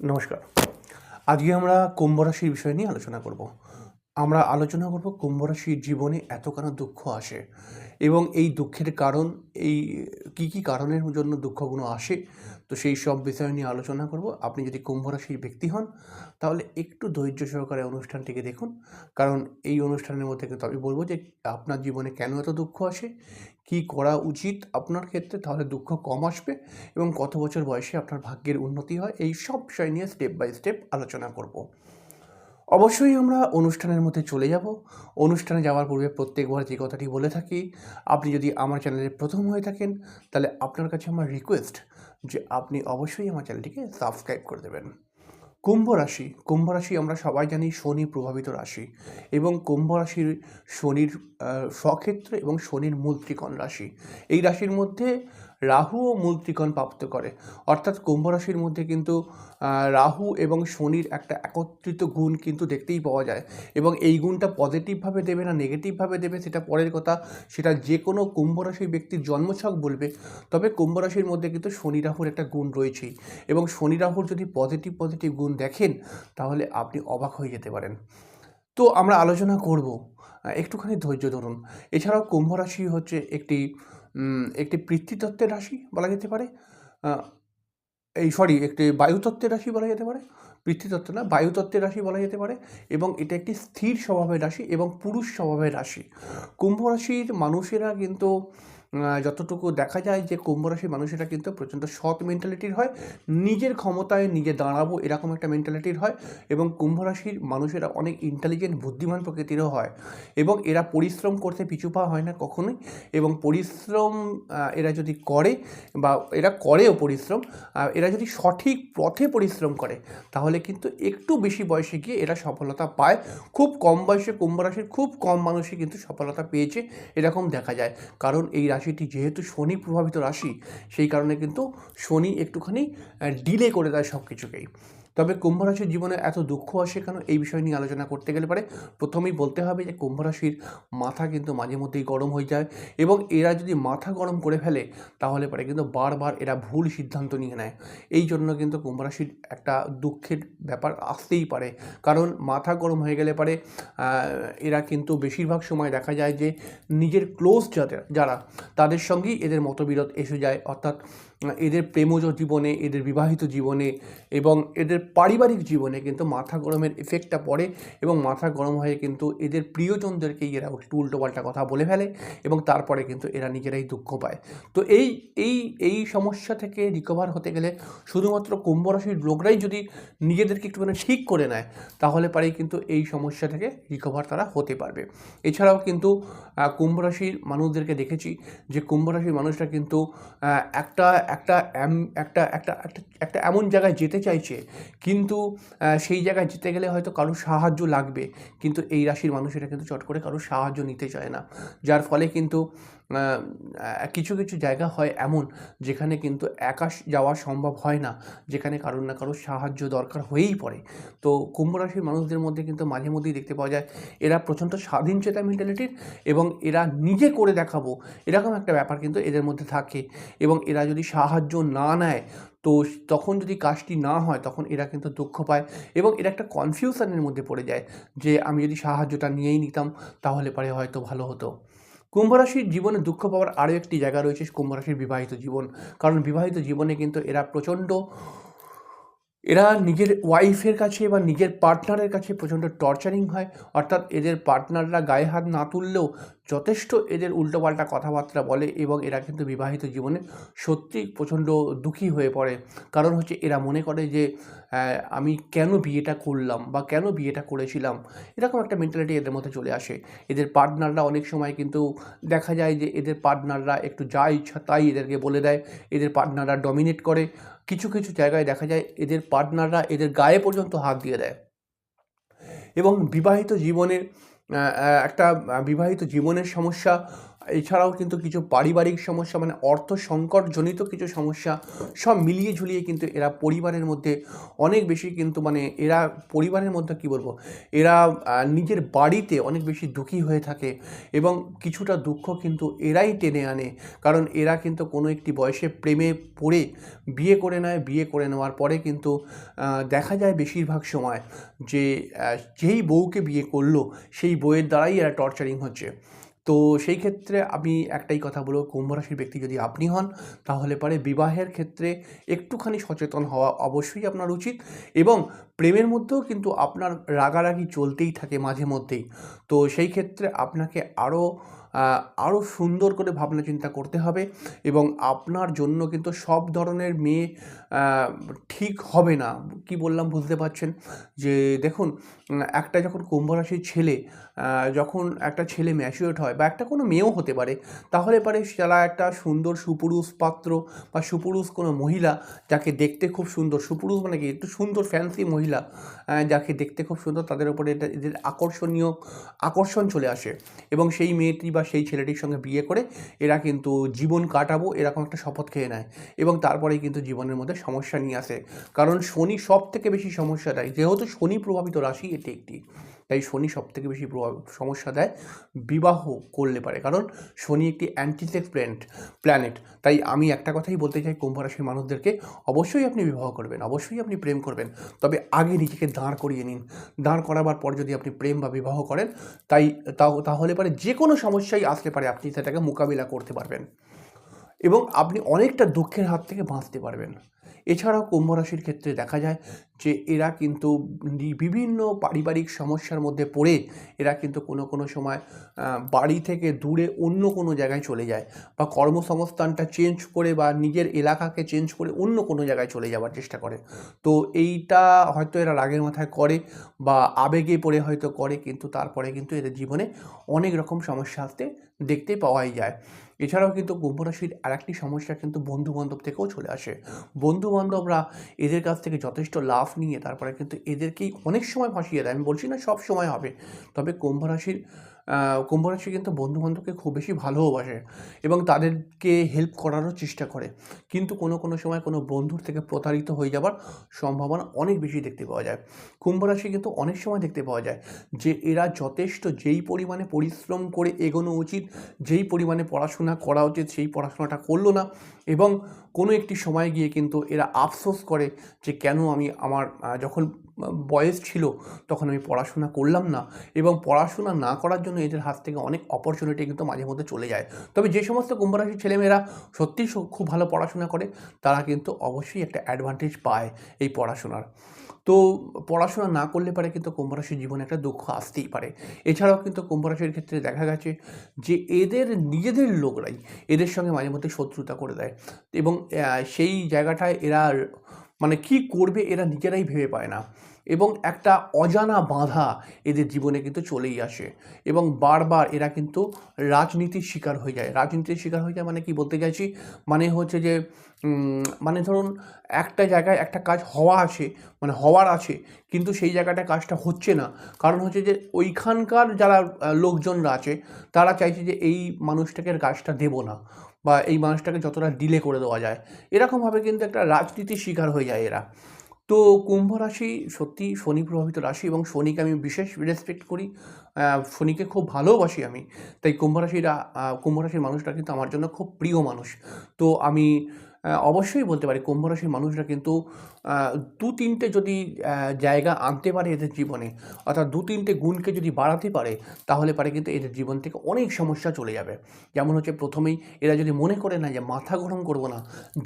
নমস্কার। আজকে আমরা কুম্ভ রাশির বিষয় নিয়ে আলোচনা করব। আমরা আলোচনা করব কুম্ভ রাশির জীবনে এত কেন দুঃখ আসে এবং এই দুঃখের কারণ, এই কি কি কারণের জন্য দুঃখগুলো আসে, তো সেই সব বিষয় নিয়ে আলোচনা করব। আপনি যদি কুম্ভ রাশির ব্যক্তি হন, তাহলে একটু ধৈর্য সহকারে অনুষ্ঠানটিকে দেখুন। কারণ এই অনুষ্ঠানের মধ্যে কিন্তু আমি বলব যে আপনার জীবনে কেন এত দুঃখ আসে, কি করা উচিত আপনার ক্ষেত্রে, তাহলে দুঃখ কম আসবে এবং কত বছর বয়সে আপনার ভাগ্যের উন্নতি হয়, এই সব বিষয় নিয়ে স্টেপ বাই স্টেপ আলোচনা করব। অবশ্যই আমরা অনুষ্ঠানের মধ্যে চলে যাব। অনুষ্ঠানে যাওয়ার পূর্বে প্রত্যেকবার যে কথাটি বলে থাকি, আপনি যদি আমার চ্যানেলে প্রথম হয়ে থাকেন, তাহলে আপনার কাছে আমার রিকোয়েস্ট যে আপনি অবশ্যই আমার চ্যানেলটিকে সাবস্ক্রাইব করে দেবেন। কুম্ভ রাশি কুম্ভ রাশি আমরা সবাই জানি শনি প্রভাবিত রাশি এবং কুম্ভ রাশির শনির স্বক্ষেত্র এবং শনির মূল ত্রিকোণ রাশি। এই রাশির মধ্যে রাহুও মূল ত্রিকোণ প্রাপ্ত করে। অর্থাৎ কুম্ভ রাশির মধ্যে কিন্তু রাহু এবং শনির একটা একত্রিত গুণ কিন্তু দেখতেই পাওয়া যায়। এবং এই গুণটা পজিটিভভাবে দেবে না নেগেটিভভাবে দেবে, সেটা পরের কথা। সেটা যে কোনো কুম্ভ রাশির ব্যক্তির জন্মছক বলবে। তবে কুম্ভ রাশির মধ্যে কিন্তু শনি রাহুর একটা গুণ রয়েছেই। এবং শনি রাহুর যদি পজিটিভ পজিটিভ গুণ দেখেন, তাহলে আপনি অবাক হয়ে যেতে পারেন। তো আমরা আলোচনা করব। একটুখানি ধৈর্য ধরুন। এছাড়াও কুম্ভ রাশি হচ্ছে একটি একটি পৃথ্বীতত্ত্বের রাশি বলা যেতে পারে এই সরি একটি বায়ুতত্ত্বের রাশি বলা যেতে পারে পৃথ্বীতত্ত্ব না, বায়ুতত্ত্বের রাশি বলা যেতে পারে, এবং এটা একটি স্থির স্বভাবের রাশি এবং পুরুষ স্বভাবের রাশি। কুম্ভ রাশির মানুষেরা কিন্তু যতটুকু দেখা যায় যে কুম্ভ রাশির মানুষেরা কিন্তু প্রচণ্ড সৎ মেন্টালিটির হয় নিজের ক্ষমতায় নিজে দাঁড়াবো এরকম একটা মেন্টালিটির হয় এবং কুম্ভ রাশির মানুষেরা অনেক ইন্টেলিজেন্ট বুদ্ধিমান প্রকৃতিরও হয় এবং এরা পরিশ্রম করতে পিছু পা হয় না কখনোই এবং পরিশ্রম এরা যদি করে বা এরা করেও পরিশ্রম এরা যদি সঠিক পথে পরিশ্রম করে তাহলে কিন্তু একটু বেশি বয়সে গিয়ে এরা সফলতা পায়। খুব কম বয়সে কুম্ভ রাশির খুব কম মানুষই কিন্তু সফলতা পেয়েছে এরকম দেখা যায়। কারণ এই রাশিটি যেহেতু শনি প্রভাবিত রাশি, সেই কারণে কিন্তু শনি একটুখানি ডিলে করে দেয় সব কিছুকেই তবে কুম্ভ রাশির জীবনে এত দুঃখ আসে কেন? এই বিষয় নিয়ে আলোচনা করতে গেলে পারে প্রথমেই বলতে হবে যে কুম্ভ রাশির মাথা কিন্তু মাঝে মধ্যেই গরম হয়ে যায় এবং এরা যদি মাথা গরম করে ফেলে তাহলে পারে কিন্তু বারবার এরা ভুল সিদ্ধান্ত নিয়ে নেয়। এই জন্য কিন্তু কুম্ভ রাশির একটা দুঃখের ব্যাপার আসতেই পারে। কারণ মাথা গরম হয়ে গেলে পারে এরা কিন্তু বেশিরভাগ সময় দেখা যায় যে নিজের ক্লোজ যাদের, যারা, তাদের সঙ্গেই এদের মতবিরোধ এসে যায়। অর্থাৎ এদের প্রেমজ জীবনে এদের বিবাহিত জীবনে এবং এদের পারিবারিক জীবনে কিন্তু মাথা গরমের এফেক্টটা পড়ে এবং মাথা গরম হয়ে কিন্তু এদের প্রিয়জনদেরকেই এরা একটু উল্টোপাল্টা কথা বলে ফেলে এবং তারপরে কিন্তু এরা নিজেরাই দুঃখ পায়। তো এই এই এই সমস্যা থেকে রিকভার হতে গেলে শুধুমাত্র কুম্ভ রাশির লোকরাই যদি নিজেদেরকে একটুখানি ঠিক করে নেয় তাহলে পারেই কিন্তু এই সমস্যা থেকে রিকভার তারা হতে পারবে। এছাড়াও কিন্তু আহ, কুম্ভ রাশির মানুষদেরকে দেখেছি যে কুম্ভ রাশির মানুষরা কিন্তু একটা একটা একটা একটা একটা এমন জায়গায় যেতে চাইছে, কিন্তু সেই জায়গায় যেতে গেলে হয়তো কারোর সাহায্য লাগবে, কিন্তু এই রাশির মানুষ এটা কিন্তু চট করে কারোর সাহায্য নিতে চায় না। যার ফলে কিন্তু কিছু কিছু জায়গা হয় এমন যেখানে কিন্তু একা যাওয়া সম্ভব হয় না, যেখানে কারোর না কারোর সাহায্য দরকার হয়েই পড়ে। তো কুম্ভ রাশির মানুষদের মধ্যে কিন্তু মাঝে মধ্যেই দেখতে পাওয়া যায়, এরা প্রচণ্ড স্বাধীন চেতা মেন্টালিটির এবং এরা নিজে করে দেখাবো, এরকম একটা ব্যাপার কিন্তু এদের মধ্যে থাকে এবং এরা যদি সাহায্য না নেয়, তো তখন যদি কাজটি না হয়, তখন এরা কিন্তু দুঃখ পায় এবং এরা একটা কনফিউশনের মধ্যে পড়ে যায় যে, আমি যদি সাহায্যটা নিয়েই নিতাম, তাহলে পরে হয়তো ভালো হতো। কুম্ভ রাশির জীবনে দুঃখ পাওয়ার আরও একটি জায়গা রয়েছে কুম্ভরাশির বিবাহিত জীবন। কারণ বিবাহিত জীবনে কিন্তু এরা প্রচণ্ড এরা নিজের ওয়াইফের কাছে বা নিজের পার্টনারের কাছে প্রচণ্ড টর্চারিং হয়। অর্থাৎ এদের পার্টনাররা গায়ে হাত না তুললেও যথেষ্ট এদের উল্টোপাল্টা কথাবার্তা বলে এবং এরা কিন্তু বিবাহিত জীবনে সত্যি প্রচণ্ড দুঃখী হয়ে পড়ে। কারণ হচ্ছে এরা মনে করে যে আমি কেন বিয়েটা করলাম বা কেন বিয়েটা করেছিলাম? এরকম একটা মেন্টালিটি এদের মধ্যে চলে আসে। এদের পার্টনাররা অনেক সময় কিন্তু দেখা যায় যে, এদের পার্টনাররা একটু যা ইচ্ছা তাই এদেরকে বলে দেয়। এদের পার্টনাররা ডমিনেট করে। কিছু কিছু জায়গায় দেখা যায় এদের পার্টনাররা এদের গায়ে পর্যন্ত হাত দিয়ে দেয়। এবং বিবাহিত জীবনের একটা বিবাহিত জীবনের সমস্যা এছাড়াও কিন্তু কিছু পারিবারিক সমস্যা মানে অর্থ সংকটজনিত কিছু সমস্যা, সব মিলিয়ে ঝুলিয়ে কিন্তু এরা পরিবারের মধ্যে অনেক বেশি কিন্তু মানে এরা পরিবারের মধ্যে কি বলব? এরা নিজের বাড়িতে অনেক বেশি দুঃখী হয়ে থাকে এবং কিছুটা দুঃখ কিন্তু এরাই টেনে আনে। কারণ এরা কিন্তু কোনো একটি বয়সে প্রেমে পড়ে বিয়ে করে নেয়, বিয়ে করে নেওয়ার পরে কিন্তু দেখা যায় বেশিরভাগ সময় যে যেই বউকে বিয়ে করল, সেই বইয়ের দ্বারাই এরা টর্চারিং হচ্ছে। তো সেই ক্ষেত্রে আমি একটাই কথা বলব, কুম্ভ রাশির ব্যক্তি যদি আপনি হন, তাহলে পরে বিবাহের ক্ষেত্রে একটুখানি সচেতন হওয়া অবশ্যই আপনার উচিত এবং প্রেমের মধ্যেও কিন্তু আপনার রাগারাগি চলতেই থাকে মাঝে মধ্যেই। তো সেই ক্ষেত্রে আপনাকে আরও আরও সুন্দর করে ভাবনা চিন্তা করতে হবে এবং আপনার জন্য কিন্তু সব ধরনের মেয়ে ঠিক হবে না। কি বললাম বুঝতে পারছেন? যে দেখুন, একটা যখন কুম্ভ রাশির ছেলে যখন একটা ছেলে ম্যাচিওর হয় বা একটা কোনো মেয়েও হতে পারে, তাহলে পারে তারা একটা সুন্দর সুপুরুষ পাত্র বা সুপুরুষ কোনো মহিলা যাকে দেখতে খুব সুন্দর, সুপুরুষ মানে কি? একটু সুন্দর ফ্যান্সি মহিলা যাকে দেখতে খুব সুন্দর, তাদের উপরে এটা, এদের আকর্ষণীয় আকর্ষণ চলে আসে। এবং সেই মেয়েটি বা সেই ছেলেটির সঙ্গে বিয়ে করে, এরা কিন্তু জীবন কাটাবো, এরকম একটা শপথ খেয়ে নেয়। এবং তারপরেই কিন্তু জীবনের মধ্যে সমস্যা নিয়ে আসে। কারণ শনি সব থেকে বেশি সমস্যা দেয়, যেহেতু শনি প্রভাবিত রাশি এটি একটি। তাই শনি সব থেকে বেশি সমস্যা দেয় বিবাহ করলে পারে। কারণ শনি একটি অ্যান্টিসেক্স প্ল্যানেট প্ল্যানেট তাই আমি একটা কথাই বলতে চাই কুম্ভ রাশির মানুষদেরকে, অবশ্যই আপনি বিবাহ করবেন, অবশ্যই আপনি প্রেম করবেন, তবে আগে নিজেকে দাঁড় করিয়ে নিন। দাঁড় করাবার পর যদি আপনি প্রেম বা বিবাহ করেন, তাই তাহলে পারে যে কোনো সমস্যাই আসতে পারে, আপনি সেটাকে মোকাবিলা করতে পারবেন। এবং আপনি অনেকটা দুঃখের হাত থেকে বাঁচতে পারবেন। এছাড়াও কুম্ভ রাশির ক্ষেত্রে দেখা যায় যে এরা কিন্তু বিভিন্ন পারিবারিক সমস্যার মধ্যে পড়ে এরা কিন্তু কোনো কোনো সময় বাড়ি থেকে দূরে অন্য কোনো জায়গায় চলে যায় বা কর্মসংস্থানটা চেঞ্জ করে বা নিজের এলাকাকে চেঞ্জ করে অন্য কোনো জায়গায় চলে যাওয়ার চেষ্টা করে। তো এইটা হয়তো এরা রাগের মাথায় করে বা আবেগে পড়ে হয়তো করে কিন্তু তারপরে কিন্তু এদের জীবনে অনেক রকম সমস্যা আসতে দেখতে পাওয়াই যায়। এছাড়াও কিন্তু কুম্ভ রাশির আরেকটি সমস্যা কিন্তু বন্ধু বান্ধব থেকেও চলে আসে। বন্ধু বান্ধবরা এদের কাছ থেকে যথেষ্ট লাভ নিয়ে তারপরে কিন্তু এদেরকেই অনেক সময় ফাঁসিয়ে দেয়। আমি বলছি না সব সময় হবে। তবে কুম্ভ রাশির আহ, কুম্ভ রাশি কিন্তু বন্ধু বান্ধবকে খুব বেশি ভালোবাসে এবং তাদেরকে হেল্প করারও চেষ্টা করে। কিন্তু কোনো কোনো সময় কোনো বন্ধুর থেকে প্রতারিত হয়ে যাবার সম্ভাবনা অনেক বেশি দেখতে পাওয়া যায়। কুম্ভ রাশি কিন্তু অনেক সময় দেখতে পাওয়া যায় যে এরা যথেষ্ট যেই পরিমাণে পরিশ্রম করে এগোনো উচিত যেই পরিমাণে পড়াশোনা করা উচিত সেই পড়াশোনাটা করল না এবং কোনো একটি সময় গিয়ে কিন্তু এরা আফসোস করে যে কেন আমি আমার যখন বয়স ছিল তখন আমি পড়াশোনা করলাম না এবং পড়াশোনা না করার জন্য এদের হাত থেকে অনেক অপরচুনিটি কিন্তু মাঝে মধ্যে চলে যায়। তবে যে সমস্ত কুম্ভরাশির ছেলেমেয়েরা সত্যিই খুব ভালো পড়াশোনা করে তারা কিন্তু অবশ্যই একটা অ্যাডভান্টেজ পায় এই পড়াশোনার। তো পড়াশোনা না করলে পারে কিন্তু কুম্ভ রাশির জীবনে একটা দুঃখ আসতেই পারে। এছাড়াও কিন্তু কুম্ভ রাশির ক্ষেত্রে দেখা গেছে যে এদের নিজেদের লোকরাই এদের সঙ্গে মাঝে মধ্যে শত্রুতা করে দেয় এবং সেই জায়গাটায় এরা মানে কি করবে এরা নিজেরাই ভেবে পায় না। এবং একটা অজানা বাধা এদের জীবনে কিন্তু চলেই আসে। এবং বারবার এরা কিন্তু রাজনীতির শিকার হয়ে যায়। রাজনীতির শিকার হয়ে যায় মানে কি বলতে চাইছি? মানে হচ্ছে যে মানে ধরুন একটা জায়গায় একটা কাজ হওয়া আছে মানে হওয়ার আছে, কিন্তু সেই জায়গাটা কাজটা হচ্ছে না। কারণ হচ্ছে যে, ওইখানকার যারা লোকজনরা আছে, তারা চাইছে যে এই মানুষটাকে কাজটা দেবো না বা এই মানুষটাকে যতটা ডিলে করে দেওয়া যায়। এরকমভাবে কিন্তু একটা রাজনীতির শিকার হয়ে যায় এরা। তো কুম্ভ রাশি সত্যি শনি প্রভাবিত রাশি এবং শনিকে আমি বিশেষ রেসপেক্ট করি। শনিকে খুব ভালোবাসি আমি। তাই কুম্ভ রাশিরা কুম্ভ রাশির মানুষরা কিন্তু আমার জন্য খুব প্রিয় মানুষ। তো আমি অবশ্যই বলতে পারি কুম্ভ রাশির মানুষরা কিন্তু দু তিনটে যদি জায়গা আনতে পারে এদের জীবনে, অর্থাৎ দু তিনটে গুণকে যদি বাড়াতে পারে, তাহলে পারে কিন্তু এদের জীবন থেকে অনেক সমস্যা চলে যাবে। যেমন হচ্ছে প্রথমেই এরা যদি মনে করে না যে মাথা গরম করব না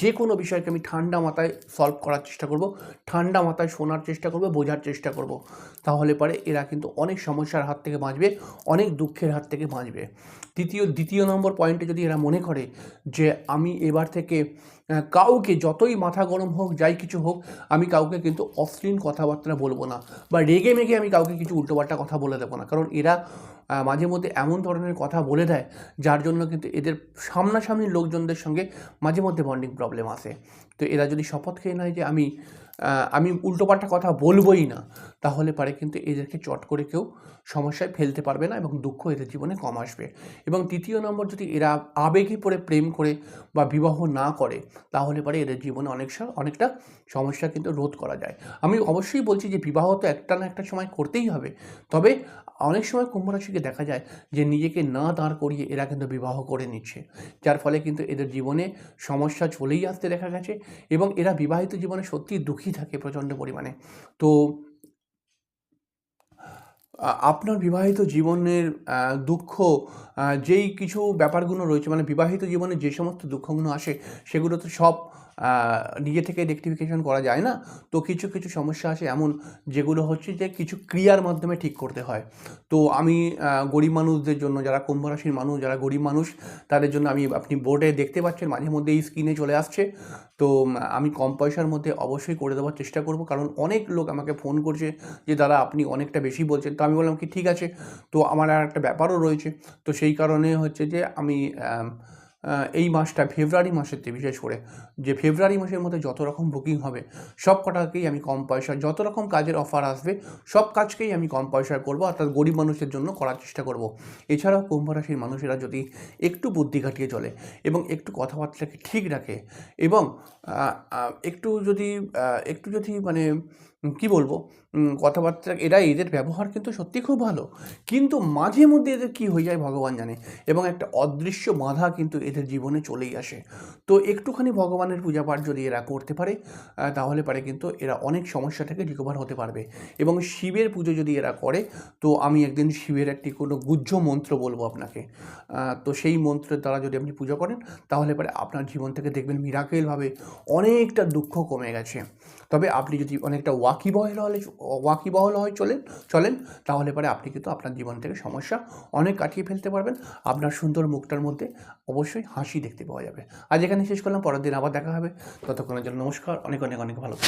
যে কোনো বিষয়কে আমি ঠান্ডা মাথায় সলভ করার চেষ্টা করব, ঠান্ডা মাথায় শোনার চেষ্টা করব, বোঝার চেষ্টা করব, তাহলে পারে এরা কিন্তু অনেক সমস্যার হাত থেকে বাঁচবে, অনেক দুঃখের হাত থেকে বাঁচবে। দ্বিতীয় দ্বিতীয় নম্বর পয়েন্টে যদি এরা মনে করে যে আমি এবার থেকে কাউকে যতই মাথা গরম হোক, যাই কিছু হোক আমি কাউকে কিন্তু অশ্লীল কথাবার্তা বলব না বা রেগে মেগে আমি কাউকে কিছু উল্টোপাল্টা কথা বলে দেবো না। কারণ এরা মাঝে মধ্যে এমন ধরনের কথা বলে দেয়, যার জন্য কিন্তু এদের সামনাসামনি লোকজনদের সঙ্গে মাঝে মধ্যে বন্ডিং প্রবলেম আসে। তো এরা যদি শপথ খেয়ে নেয় যে আমি আমি উল্টোপাল্টা কথা বলবোই না, তাহলে পারে কিন্তু এদেরকে চট করে কেউ সমস্যায় ফেলতে পারবে না এবং দুঃখ এদের জীবনে কম আসবে। এবং তৃতীয় নম্বর, যদি এরা আবেগে পড়ে প্রেম করে বা বিবাহ না করে, তাহলে পারে এদের জীবনে অনেক অনেকটা সমস্যা কিন্তু রোধ করা যায়। আমি অবশ্যই বলছি যে বিবাহ তো একটা না একটা সময় করতেই হবে। তবে অনেক সময় কুম্ভ রাশিকে দেখা যায় যে নিজেকে না দাঁড় করিয়ে এরা কিন্তু বিবাহ করে নিচ্ছে। যার ফলে কিন্তু এদের জীবনে সমস্যা চলেই আসতে দেখা গেছে এবং এরা বিবাহিত জীবনে সত্যি দুঃখী থাকে প্রচণ্ড পরিমাণে। তো আপনার বিবাহিত জীবনের দুঃখ যেই কিছু ব্যাপারগুলো রয়েছে মানে বিবাহিত জীবনে যে সমস্ত দুঃখগুলো আসে সেগুলো তো সব নিজে থেকে রেকটিফিকেশন করা যায় না। তো কিছু কিছু সমস্যা আছে এমন যেগুলো হচ্ছে যে কিছু ক্রিয়ার মাধ্যমে ঠিক করতে হয়। তো আমি গরিব মানুষদের জন্য, যারা কুম্ভ রাশির মানুষ, যারা গরিব মানুষ, তাদের জন্য আমি, আপনি বোর্ডে দেখতে পাচ্ছেন, মাঝে মধ্যে এই স্ক্রিনে চলে আসছে। তো আমি কম পয়সার মধ্যে অবশ্যই করে দেওয়ার চেষ্টা করব, কারণ অনেক লোক আমাকে ফোন করছে যে, দাদা, আপনি অনেকটা বেশি বলছেন। তো আমি বললাম কি, ঠিক আছে। তো আমার আর একটা ব্যাপারও রয়েছে। তো সেই কারণে হচ্ছে যে আমি এই মাসটা ফেব্রুয়ারি মাসের মাসেতে বিশেষ করে যে ফেব্রুয়ারি মাসের মধ্যে যত রকম বুকিং হবে, সব কটাকেই আমি কম পয়সা, যত রকম কাজের অফার আসবে, সব কাজকেই আমি কম পয়সায় করব, অর্থাৎ গরিব মানুষের জন্য করার চেষ্টা করব। এছাড়াও কুম্ভ রাশির মানুষেরা যদি একটু বুদ্ধি খাটিয়ে চলে এবং একটু কথাবার্তাকে ঠিক রাখে এবং একটু যদি একটু যদি মানে কি বলব? কথাবার্তা, এরা এদের ব্যবহার কিন্তু সত্যি খুব ভালো। কিন্তু মাঝে মধ্যে এদের কি হয়ে যায় ভগবান জানে? এবং একটা অদৃশ্য বাধা কিন্তু এদের জীবনে চলেই আসে। তো একটুখানি ভগবানের পূজা পাঠ যদি এরা করতে পারে তাহলে পারে কিন্তু এরা অনেক সমস্যা থেকে রিকভার হতে পারবে। এবং শিবের পুজো যদি এরা করে, তো আমি একদিন শিবের একটি কোনো গুহ্য মন্ত্র বলব আপনাকে। তো সেই মন্ত্রের দ্বারা যদি আপনি পুজো করেন, তাহলে পারে আপনার জীবন থেকে দেখবেন মিরাকেলভাবে অনেকটা দুঃখ কমে গেছে। তবে আপনি যদি অনেকটা ওয়াকিবহল হলে ওয়াকিবহল হয়ে চলেন চলেন, তাহলে পরে আপনি কিন্তু আপনার জীবন থেকে সমস্যা অনেক কাটিয়ে ফেলতে পারবেন। আপনার সুন্দর মুখটার মধ্যে অবশ্যই হাসি দেখতে পাওয়া যাবে। আজ এখানে শেষ করলাম, পরের দিন আবার দেখা হবে। ততক্ষণের জন্য নমস্কার, অনেক অনেক অনেক ভালো।